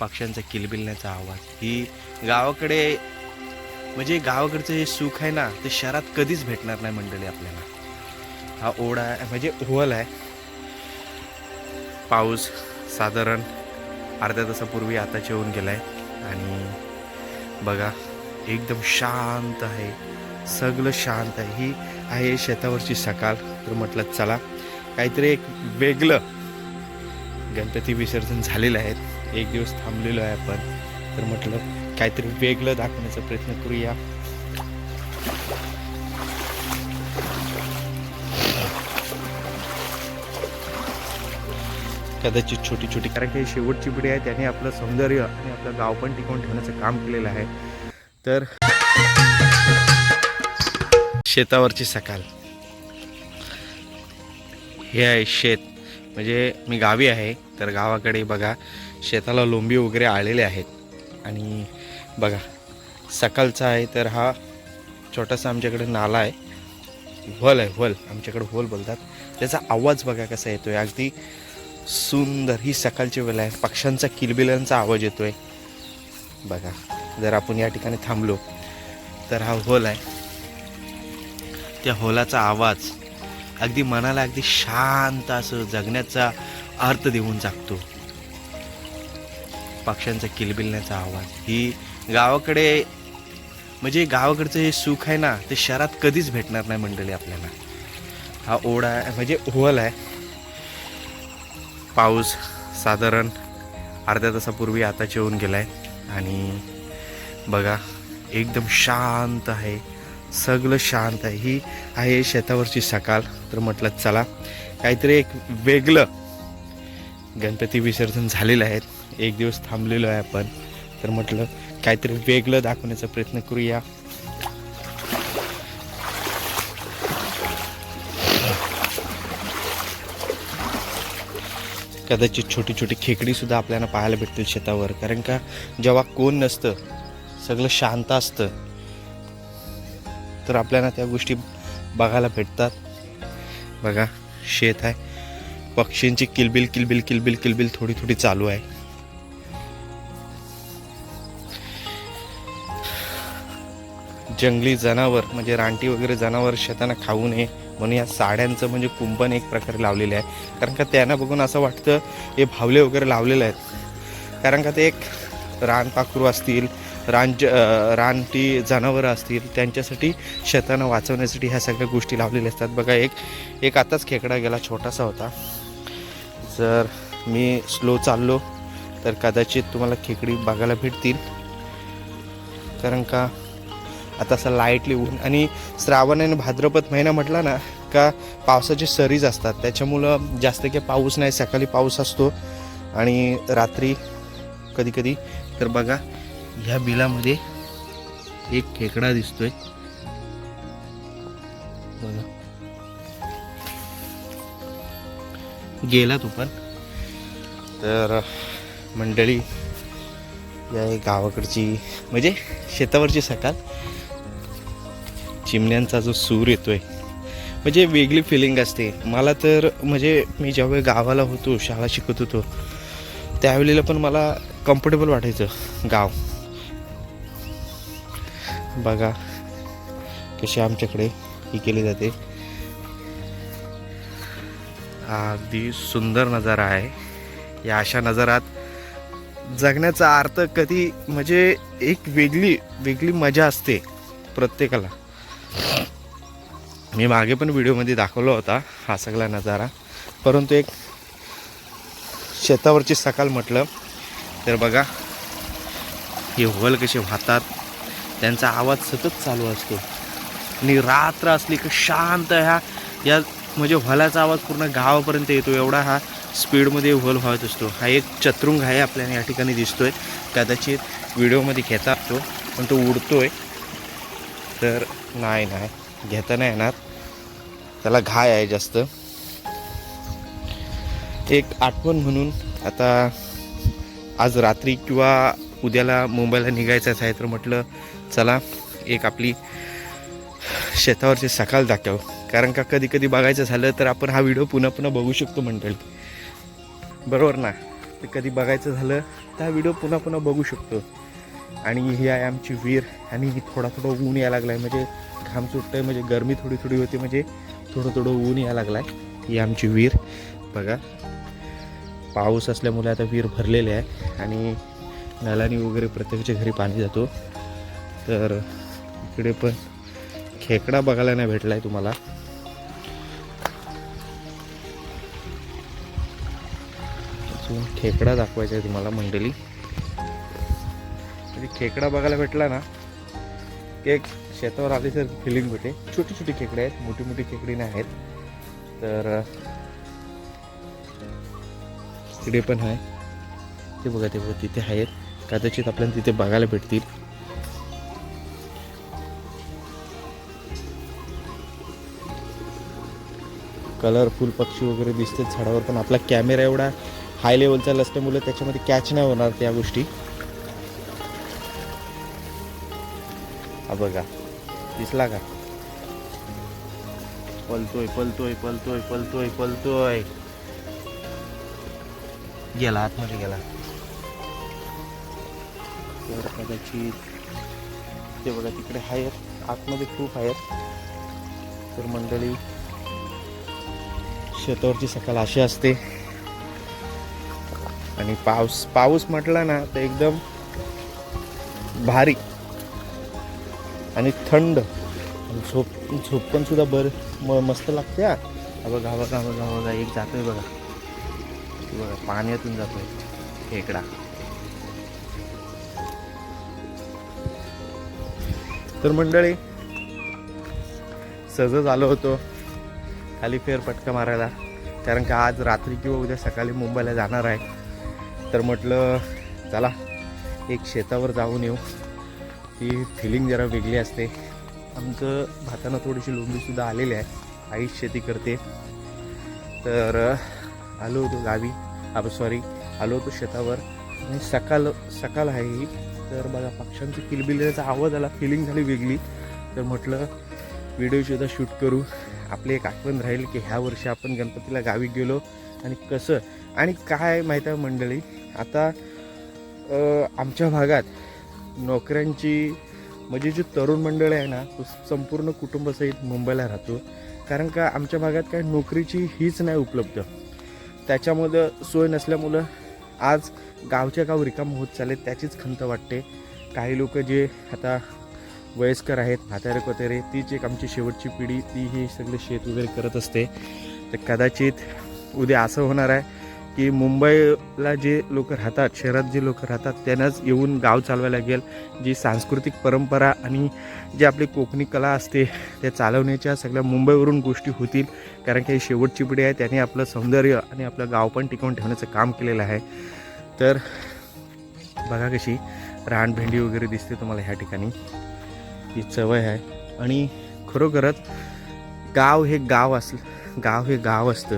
पक्ष्यांचा किलबिलण्याचा आवाज. ही गावाकडे म्हणजे गावाकडचं हे सुख आहे ना ते शहरात कधीच भेटणार नाही मंडळी आपल्याला. हा ओढा आहे म्हणजे ओहल आहे. पाऊस साधारण अर्ध्या तासापूर्वी आताच येऊन गेलाय. आणि बघा एकदम शांत आहे. सगळं शांत आहे. ही आहे शेतावरची सकाळ. तर म्हटलं चला काहीतरी एक वेगळं गणपती विसर्जन झालेलं आहे. एक दिवस थांबलेलो आहे आपण. तर म्हटलं काहीतरी वेगळं दाखवण्याचा प्रयत्न करूया. कदाचित छोटी छोटी कारण की शेवटची पिढी आहे त्याने आपलं सौंदर्य आणि आपलं गाव पण टिकवून ठेवण्याचं काम केलेलं आहे. तर शेतावरची सकाळ हे आहे शेत. म्हणजे मी गावी आहे. तर गावाकडे बघा शेताला लोंबी वगैरे आलेले आहेत. आणि बघा सकाळचा आहे तर हा छोटासा आमच्याकडे नाला आहे. व्हल आहे व्हल. आमच्याकडे व्हल बोलतात. त्याचा आवाज बघा कसा येतो आहे अगदी सुंदर. ही सकाळची वेळ आहे. पक्ष्यांचा किलबिलांचा आवाज येतो आहे बघा जर आपण या ठिकाणी थांबलो तर हा होल आहे. त्या होलाचा आवाज अगदी मनाला अगदी शांत असं जगण्याचा अर्थ देऊन जागतो. पक्ष्यांचा किलबिलण्याचा आवाज. ही गावाकडे म्हणजे गावाकडचं हे सुख आहे ना ते शहरात कधीच भेटणार नाही मंडळी आपल्याला. हा ओढा आहे म्हणजे होल आहे. पाऊस साधारण अर्ध्या तासापूर्वी आताच येऊन गेला आहे आणि बघा एकदम शांत आहे. सगळं शांत आहे. ही आहे शेतावरची सकाळ. तर म्हटलं चला काहीतरी एक वेगळं गणपती विसर्जन झालेलं आहे. एक दिवस थांबलेलो आहे आपण. तर म्हटलं काहीतरी वेगळं दाखवण्याचा प्रयत्न करूया. कदाचित छोटी छोटी खेकडी सुद्धा आपल्याला पाहायला भेटतील शेतावर. कारण का जेव्हा कोण नसतं सगळं शांत असतं तर आपल्याला त्या गोष्टी बघायला भेटतात. बघा शेत आहे. पक्षींची किलबिल किलबिल किलबिल किलबिल थोडी थोडी चालू आहे. जंगली जनावर म्हणजे रानटी वगैरे जनावर शेताना खाऊ नये म्हणून या साड्यांचं म्हणजे कुंपण एक प्रकारे लावलेले आहे. कारण का त्यांना बघून असं वाटतं हे भावले वगैरे लावलेले आहेत. कारण का ते एक रानपाखरू असतील रान रानटी जनावरं असतील त्यांच्यासाठी शेतानं वाचवण्यासाठी ह्या सगळ्या गोष्टी लावलेल्या असतात. बघा एक एक आताच खेकडा गेला छोटासा होता. जर मी स्लो चाललो तर कदाचित तुम्हाला खेकडी बघायला भेटतील. कारण का आता असं लाईटली ऊन आणि श्रावण आणि भाद्रपद महिना म्हटला ना का पावसाचे सरीज असतात. त्याच्यामुळं जास्त काही पाऊस नाही सकाळी पाऊस असतो. आणि रात्री कधी कधी तर बघा ह्या बिलामध्ये एक खेकडा दिसतोय. बघा. गेला तू पण. तर मंडळी या गावाकडची म्हणजे शेतावरची सकाळ. चिमण्यांचा जो सूर येतोय म्हणजे वेगळी फिलिंग असते. मला तर म्हणजे मी ज्यावेळी गावाला होतो शाळा शिकत होतो त्यावेळेला पण मला कम्फर्टेबल वाटायचं गाव. बघा कशी आमच्याकडे ही केली जाते. हा अगदी सुंदर नजारा आहे. या अशा नजारात जगण्याचा अर्थ कधी म्हणजे एक वेगळी वेगळी मजा असते प्रत्येकाला. मी मागे पण व्हिडिओमध्ये दाखवला होता हा सगळा नजारा. परंतु एक शेतावरची सकाळ म्हटलं तर बघा हे होल कसे वाहतात त्यांचा आवाज सतत चालू असतो. आणि रात्र असली की शांत ह्या या म्हणजे व्हलाचा आवाज पूर्ण गावापर्यंत येतो. एवढा हा स्पीडमध्ये व्हल व्हावत असतो. हा एक चतुरुंग आहे आपल्याला या ठिकाणी दिसतोय. कदाचित व्हिडिओमध्ये घेता असतो पण तो उडतोय. तर नाही नाही. घेता नाही येणार. त्याला घाय आहे जास्त. एक आठवण म्हणून आता आज रात्री किंवा उद्याला मुंबईला निघायचंच आहे तर म्हटलं चला एक आपली शेतावरची सकाळ दाखव. कारण का कधी कधी बघायचं झालं तर आपण हा व्हिडिओ पुन्हा पुन्हा बघू शकतो मंडळी. बरोबर ना? ते कधी बघायचं झालं तर हा व्हिडिओ पुन्हा पुन्हा बघू शकतो. आणि ही आहे आमची विहीर आणि थोडा थोडा ऊन यायला लागला आहे म्हणजे घाम सुटतंय म्हणजे गरमी थोडी थोडी होती म्हणजे थोडं थोडं ऊन यायला लागला आहे ही आमची विहीर. बघा. पाऊस असल्यामुळे आता विहीर भरलेले आहे. आणि नलानी वगैरे प्रत्येकाच्या घरी पाणी जातो. तर इकडे पण खेकडा बघायला नाही भेटला आहे तुम्हाला. अजून खेकडा दाखवायचा आहे तुम्हाला मंडळी. म्हणजे खेकडा बघायला भेटला ना एक शेतावर आली तर फिलिंग भेटे छोटी छोटी खेकडे आहेत मोठी मोठी खेकडी नाही आहेत. तर तिकडे पण आहे. ते बघा ते बघा तिथे आहेत. कदाचित आपल्याला तिथे बघायला भेटतील. कलरफुल पक्षी वगैरे दिसते झाडावर पण आपला कॅमेरा एवढा हाय लेवलचा असल्यामुळे त्याच्यामध्ये कॅच नाही होणार त्या गोष्टी. हा बघा दिसला का? पलतोय पलतोय पलतोय पलतोय पलतोय. गेला आतमध्ये गेला. तर कदाचित ते बघा तिकडे आहेत आतमध्ये खूप आहेत तर मंडळी शेतावरची सकाळ अशी असते. आणि पाऊस पाऊस म्हटला ना तर एकदम भारी आणि थंड. आणि झोप झोप पण सुद्धा बर म मस्त लागते हा. अगं बघा हा बघा हा बघा बघा एक जातोय बघा. बघा पाण्यातून जातोय खेकडा. तर मंडळी सहजच आलो होतो. खाली फेरफटका मारायला. कारण का आज रात्री किंवा उद्या सकाळी मुंबईला जाणार आहे. तर म्हटलं चला एक शेतावर जाऊन येऊ. ती फिलिंग जरा वेगळी असते. आमचं भातानं थोडीशी लोंबीसुद्धा आलेली आहे. आई शेती करते. तर आलो होतो गावी. आप सॉरी आलो होतो शेतावर. आणि सकाळ सकाळ आहे ही. तर बघा पक्ष्यांचं किलबिल्याचा आवाज आला. फिलिंग झाली वेगळी. तर म्हटलं व्हिडिओसुद्धा शूट करू. आपली एक आठवण राहील की ह्या वर्षी आपण गणपतीला गावी गेलो आणि कसं आणि काय माहीत आहे मंडळी? आता आमच्या भागात नोकऱ्यांची म्हणजे जी तरुण मंडळ आहे ना तो संपूर्ण कुटुंबासहित मुंबईला राहतो. कारण का आमच्या भागात काय नोकरीची हीच नाही उपलब्ध. त्याच्यामुळं सोय नसल्यामुळं आज गावच्या गाव रिकाम होत चालले त्याचीच खंत वाटते. काही लोक जे आता वयस्कर आहेत म्हातारे कोतारे तीच एक आमची शेवटची पिढी ती ही सगळे शेत वगैरे करत असते. तर कदाचित उद्या असं होणार आहे की मुंबईला जे लोक राहतात शहरात जे लोक राहतात त्यांनाच येऊन गाव चालवायला लागेल. जी सांस्कृतिक परंपरा आणि जी आपली कोकणी कला असते त्या चालवण्याच्या सगळ्या मुंबईवरून गोष्टी होतील. कारण की ही शेवटची पिढी आहे त्याने आपलं सौंदर्य आणि आपलं गाव पण टिकवून ठेवण्याचं काम केलेलं आहे. तर बघा कशी रानभेंडी वगैरे दिसते तुम्हाला ह्या ठिकाणी. ही सवय आहे. आणि खरोखरच गाव हे गाव असलं गाव हे गाव असतं.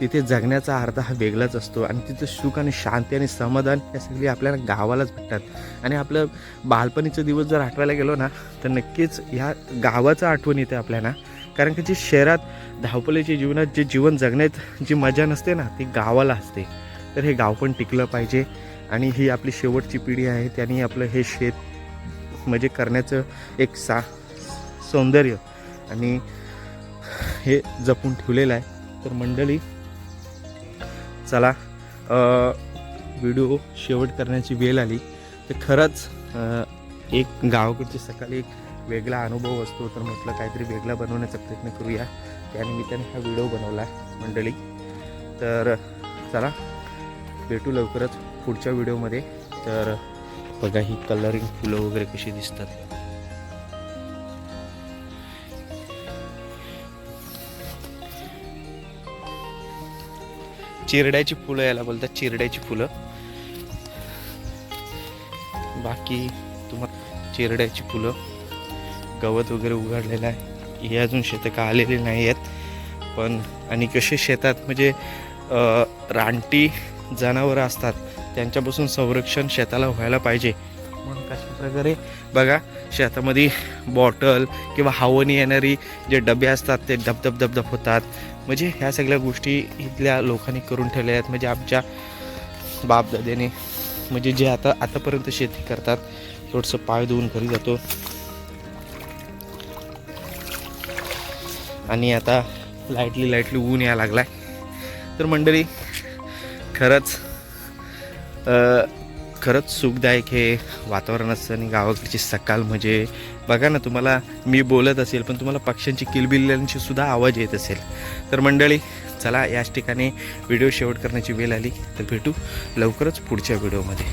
तिथे जगण्याचा अर्थ हा वेगळाच असतो. आणि तिथं सुख आणि शांती आणि समाधान या सगळी आपल्याला गावालाच भेटतात. आणि आपलं बालपणीचं दिवस जर आठवायला गेलो ना तर नक्कीच ह्या गावाचं आठवण येते आपल्याला. कारण की जी शहरात धावपळीच्या जीवनात जे जीवन जगण्यात जी मजा नसते ना ती गावाला असते. तर हे गाव पण टिकलं पाहिजे. आणि ही आपली शेवटची पिढी आहे. त्यांनी आपलं हे शेत म्हणजे करण्याचं एक सा सौंदर्य आणि हे जपून ठेवलेलं आहे. तर मंडळी चला व्हिडिओ शेवट करण्याची वेळ आली. तर खरंच एक गावाकडची सकाळी एक वेगळा अनुभव असतो. तर म्हटलं काहीतरी वेगळा बनवण्याचा प्रयत्न करूया. त्यानिमित्ताने हा व्हिडिओ बनवला मंडळी. तर चला भेटू लवकरच पुढच्या व्हिडिओमध्ये. तर बघा ही कलरिंग फुलं वगैरे कशी दिसतात. चिरड्याची फुलं याला बोलतात चिरड्याची फुलं. बाकी तुम्हाला चिरड्याची फुलं गवत वगैरे उघडलेलं आहे. हे अजून शेतं का आलेले नाही आहेत पण आणि कसे शेतात म्हणजे रानटी जनावरं असतात त्यांच्यापासून संरक्षण शेताला व्हायला पाहिजे. म्हणून कशा प्रकारे? बघा शेतामध्ये बॉटल किंवा हवनी येणारी जे डबे असतात ते धबधब धबधब होतात. म्हणजे ह्या सगळ्या गोष्टी इथल्या लोकांनी करून ठेवल्या आहेत. म्हणजे आमच्या बापदाद्याने म्हणजे जे आता आतापर्यंत शेती करतात थोडंसं पाय धुवून घरी जातो. आणि आता लाईटली लाईटली ऊन यायला लागलाय. तर मंडळी खरंच खरंच सुखदायक हे वातावरण असतं आणि गावाकडची सकाळ म्हणजे. बघा ना तुम्हाला मी बोलत असेल पण तुम्हाला पक्ष्यांची किलबिल्ल्यांची सुद्धा आवाज येत असेल. तर मंडळी चला याच ठिकाणी व्हिडिओ शेवट करण्याची वेळ आली तर भेटू लवकरच पुढच्या व्हिडिओमध्ये.